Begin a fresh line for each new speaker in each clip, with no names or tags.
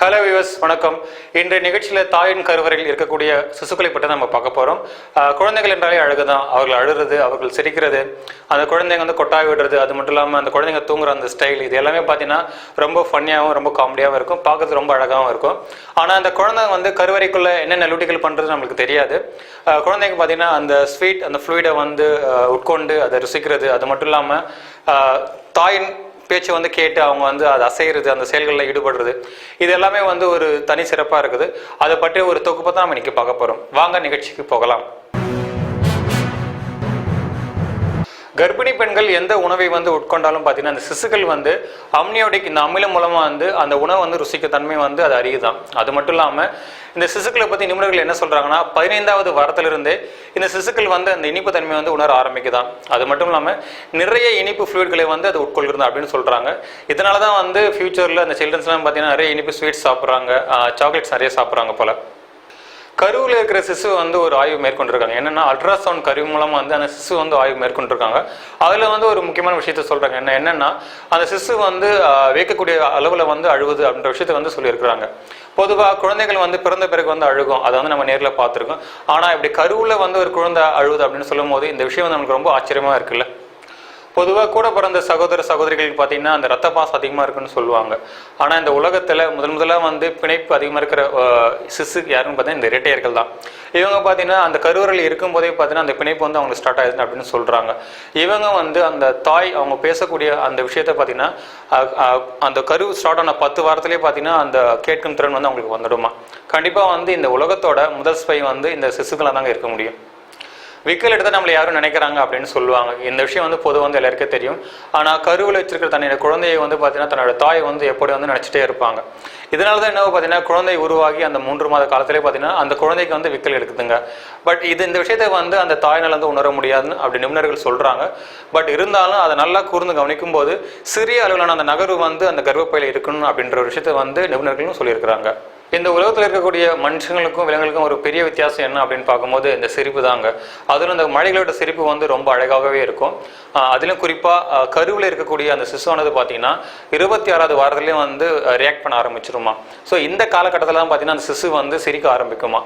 Hello viewers வணக்கம். இன்றைய நிகழ்ச்சியில் தாயின் கருவறையில் இருக்கக்கூடிய சிசுக்களை பற்றி நம்ம பார்க்க போகிறோம் குழந்தைகள் என்றாலே அழகு தான் அவர்கள் அழுகிறது அவர்கள் சிரிக்கிறது அந்த குழந்தைங்க வந்து கொட்டாய் விடுறது அது மட்டும் இல்லாமல் அந்த குழந்தைங்க தூங்குற அந்த ஸ்டைல் இது எல்லாமே பார்த்தீங்கன்னா ரொம்ப ஃபன்னியாகவும் ரொம்ப காமெடியாகவும் இருக்கும். பார்க்கறது ரொம்ப அழகாகவும் இருக்கும். ஆனால் அந்த குழந்தைங்க வந்து கருவறைக்குள்ளே என்னென்ன லூட்டிகள் பண்ணுறது நம்மளுக்கு தெரியாது. குழந்தைங்க பார்த்தீங்கன்னா அந்த ஸ்வீட் அந்த ஃப்ளூயிடை வந்து உட்கொண்டு அதை ருசிக்கிறது அது மட்டும் இல்லாமல் தாயின் பேச்சு வந்து கேட்டு அவங்க வந்து அதை அசைகிறது அந்த செயல்களில் ஈடுபடுறது இது எல்லாமே வந்து ஒரு தனி சிறப்பாக இருக்குது. அதை பற்றி ஒரு தொகுப்பை தான் நம்ம இன்றைக்கி பார்க்க போகிறோம் வாங்க நிகழ்ச்சிக்கு போகலாம். கர்ப்பிணி பெண்கள் எந்த உணவை வந்து உட்கொண்டாலும் பார்த்தீங்கன்னா அந்த சிசுக்கள் வந்து அம்னியோடிக் இந்த அமிலம் மூலமாக வந்து அந்த உணவு வந்து ருசிக்க தன்மை வந்து அது அறியுதான் அது மட்டும் இல்லாமல் இந்த சிசுக்களை பற்றி நிபுணர்கள் என்ன சொல்கிறாங்கன்னா பதினைந்தாவது வாரத்திலிருந்தே இந்த சிசுக்கள் வந்து அந்த இனிப்பு தன்மை வந்து உணர ஆரம்பிக்குதான். அது மட்டும் இல்லாமல் நிறைய இனிப்பு ஃப்ளூயிட்களை வந்து அது உட்கொள்கிறது அப்படின்னு சொல்கிறாங்க இதனால தான் வந்து ஃபியூச்சரில் அந்த சில்ட்ரன்ஸ்லாம் பார்த்தீங்கன்னா நிறைய இனிப்பு ஸ்வீட்ஸ் சாப்பிட்றாங்க. சாக்லேட்ஸ் நிறைய சாப்பிட்றாங்க போல. கருவில் இருக்கிற சிசு வந்து ஒரு ஆய்வு மேற்கொண்டிருக்காங்க. என்னன்னா அல்ட்ராசவுண்ட் கருவி மூலமாக வந்து அந்த சிசு வந்து ஆய்வு மேற்கொண்டிருக்காங்க. அதில் வந்து ஒரு முக்கியமான விஷயத்த சொல்கிறாங்க என்ன என்னன்னா அந்த சிசு வந்து வைக்கக்கூடிய அளவில் வந்து அழுவுது அப்படின்ற விஷயத்த வந்து சொல்லியிருக்கிறாங்க. பொதுவாக குழந்தைகள் வந்து பிறந்த பிறகு வந்து அழுகும். அதை வந்து நம்ம நேரில் பார்த்துருக்கோம். ஆனால் இப்படி கருவில் வந்து ஒரு குழந்தை அழுவுது அப்படின்னு சொல்லும் போது இந்த விஷயம் வந்து நமக்கு ரொம்ப ஆச்சரியமாக இருக்குல்ல? பொதுவாக கூட பிறந்த சகோதர சகோதரிகளுக்கு பார்த்தீங்கன்னா அந்த ரத்த பாசம் அதிகமாக இருக்குன்னு சொல்லுவாங்க. ஆனால் இந்த உலகத்தில் முதல் முதலாக வந்து பிணைப்பு அதிகமாக இருக்கிற சிசு யாருன்னு பார்த்தீங்கன்னா இந்த இரட்டையர்கள் தான். இவங்க பார்த்தீங்கன்னா அந்த கருவறையில் இருக்கும்போதே பார்த்தீங்கன்னா அந்த பிணைப்பு வந்து அவங்களுக்கு ஸ்டார்ட் ஆயிடுது அப்படின்னு சொல்கிறாங்க இவங்க வந்து அந்த தாய் அவங்க பேசக்கூடிய அந்த விஷயத்த பார்த்தீங்கன்னா அந்த கரு ஸ்டார்ட் ஆன பத்து வாரத்திலே பார்த்தீங்கன்னா அந்த கேட்கும் திறன் வந்து அவங்களுக்கு வந்துடுமா. கண்டிப்பாக வந்து இந்த உலகத்தோட முதல் ஸ்பை வந்து இந்த சிசுக்களாக தாங்க இருக்க முடியும். விக்கல் எடுத்து நம்மளை யாரும் நினைக்கிறாங்க அப்படின்னு சொல்லுவாங்க. இந்த விஷயம் வந்து பொதுவாக வந்து எல்லாருக்கும் தெரியும். ஆனால் கருவில் வச்சிருக்கிற தன்னோட குழந்தையை வந்து பார்த்தீங்கன்னா தன்னோட தாய் வந்து எப்படி வந்து நினச்சிட்டே இருப்பாங்க. இதனால தான் என்ன பார்த்தீங்கன்னா குழந்தை உருவாகி அந்த மூன்று மாத காலத்திலே பார்த்தீங்கன்னா அந்த குழந்தைக்கு வந்து விக்கல் எடுக்குதுங்க. பட் இது இந்த விஷயத்தை வந்து அந்த தாயினால் வந்து உணர முடியாதுன்னு அப்படி நிபுணர்கள் சொல்கிறாங்க பட் இருந்தாலும் அதை நல்லா கூர்ந்து கவனிக்கும் போது சிறிய அளவிலான அந்த நகர்வு வந்து அந்த கர்ப்பப்பையில் இருக்கணும் அப்படின்ற ஒரு விஷயத்தை வந்து நிபுணர்களும் சொல்லியிருக்கிறாங்க. இந்த உலகத்தில் இருக்கக்கூடிய மனுஷங்களுக்கும் விலங்குகளுக்கும் ஒரு பெரிய வித்தியாசம் என்ன அப்படின்னு பார்க்கும்போது இந்த சிரிப்பு தாங்க. அதிலும் இந்த மழைகளோட சிரிப்பு வந்து ரொம்ப அழகாகவே இருக்கும். ஆஹ் அதிலும் குறிப்பாக கருவில் இருக்கக்கூடிய அந்த சிசுவானது பார்த்தீங்கன்னா இருபத்தி ஆறாவது வாரத்துலேயும் வந்து ரியாக்ட் பண்ண ஆரம்பிச்சிருமா. ஸோ இந்த காலகட்டத்தில் தான் பார்த்தீங்கன்னா அந்த சிசு வந்து சிரிக்க ஆரம்பிக்குமா.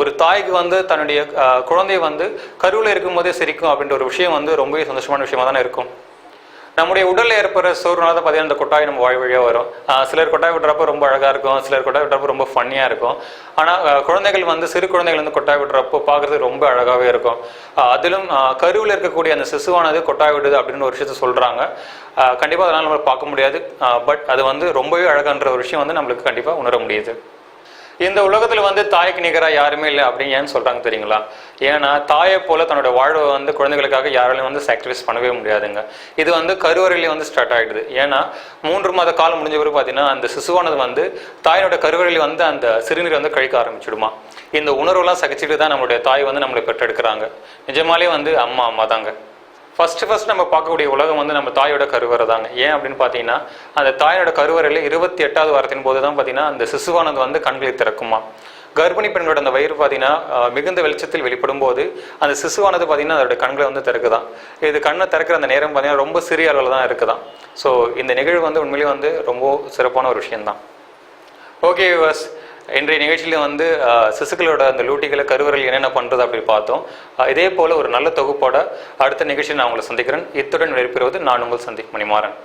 ஒரு தாய்க்கு வந்து தன்னுடைய குழந்தை வந்து கருவில் இருக்கும்போதே சிரிக்கும் அப்படின்ற ஒரு விஷயம் வந்து ரொம்பவே சந்தோஷமான விஷயமா தானே இருக்கும். நம்முடைய உடலில் ஏற்படுற சோறுனால தான் பார்த்தீங்கன்னா இந்த கொட்டாய் நம்ம வாய் வழியாக வரும். சிலர் கொட்டாய் விடுறப்ப ரொம்ப அழகாக இருக்கும். சிலர் கொட்டாய் விடுறப்ப ரொம்ப ஃபன்னியாக இருக்கும். ஆனால் குழந்தைகள் வந்து சிறு குழந்தைகள் வந்து கொட்டாய் விடுறப்போ பார்க்குறது ரொம்ப அழகாகவே இருக்கும். அதிலும் கருவில் இருக்கக்கூடிய அந்த சிசுவானது கொட்டாய் விடுது அப்படின்னு ஒரு விஷயத்த சொல்கிறாங்க கண்டிப்பாக அதனால் நம்ம பார்க்க முடியாது. பட் அது வந்து ரொம்பவே அழகான்ற ஒரு விஷயம் வந்து நம்மளுக்கு கண்டிப்பாக உணர முடியுது. இந்த உலகத்துல வந்து தாய்க்கு நிகராக யாருமே இல்லை அப்படின்னு ஏன்னு சொல்றாங்க தெரியுங்களா? ஏன்னா தாயை போல தன்னோட வாழ்வை வந்து குழந்தைகளுக்காக யாராலையும் வந்து சாக்ரிஃபைஸ் பண்ணவே முடியாதுங்க. இது வந்து கருவறையிலே வந்து ஸ்டார்ட் ஆயிடுது. ஏன்னா மூன்று மாத காலம் முடிஞ்ச பிறகு பார்த்தீங்கன்னா அந்த சிசுவானது வந்து தாயோட கருவறையில் வந்து அந்த சிறுநீர் வந்து கழிக்க ஆரம்பிச்சிடுமா. இந்த உணர்வுலாம் சகிச்சுட்டு தான் நம்மளுடைய தாய் வந்து நம்மளை பெற்றெடுக்கிறாங்க. நிஜமாலே வந்து அம்மா அம்மா தாங்க ஃபஸ்ட்டு ஃபஸ்ட் நம்ம பார்க்கக்கூடிய உலகம் வந்து நம்ம தாயோட கருவறை தாங்க ஏன் அப்படின்னு பார்த்தீங்கன்னா அந்த தாயோட கருவறையில் இருபத்தி எட்டாவது வாரத்தின் போது தான் பார்த்தீங்கன்னா அந்த சிசுவானது வந்து கண்களை திறக்குமா. கர்ப்பிணி பெண்களோட அந்த வயிறு பார்த்தீங்கன்னா மிகுந்த வெளிச்சத்தில் வெளிப்படும் போது அந்த சிசுவானது பார்த்தீங்கன்னா அதோட கண்களை வந்து திறக்குதான். இது கண்ணை திறக்கிற அந்த நேரம் பார்த்தீங்கன்னா ரொம்ப சிறிய அளவில் தான் இருக்குதான். ஸோ இந்த நிகழ்வு வந்து உண்மையிலேயே வந்து ரொம்ப சிறப்பான ஒரு விஷயம்தான். ஓகே விவாஸ் இன்றைய நிகழ்ச்சியில் வந்து சிசுக்களோட அந்த லூட்டிகளை கருவறையில் என்னென்ன பண்ணுறது அப்படி பார்த்தோம். இதே போல் ஒரு நல்ல தொகுப்போட அடுத்த நிகழ்ச்சியில் நான் உங்களை சந்திக்கிறேன். இத்துடன் வெளிப்பெறுவது நான் உங்கள் சந்தீப் மணிமாறன்.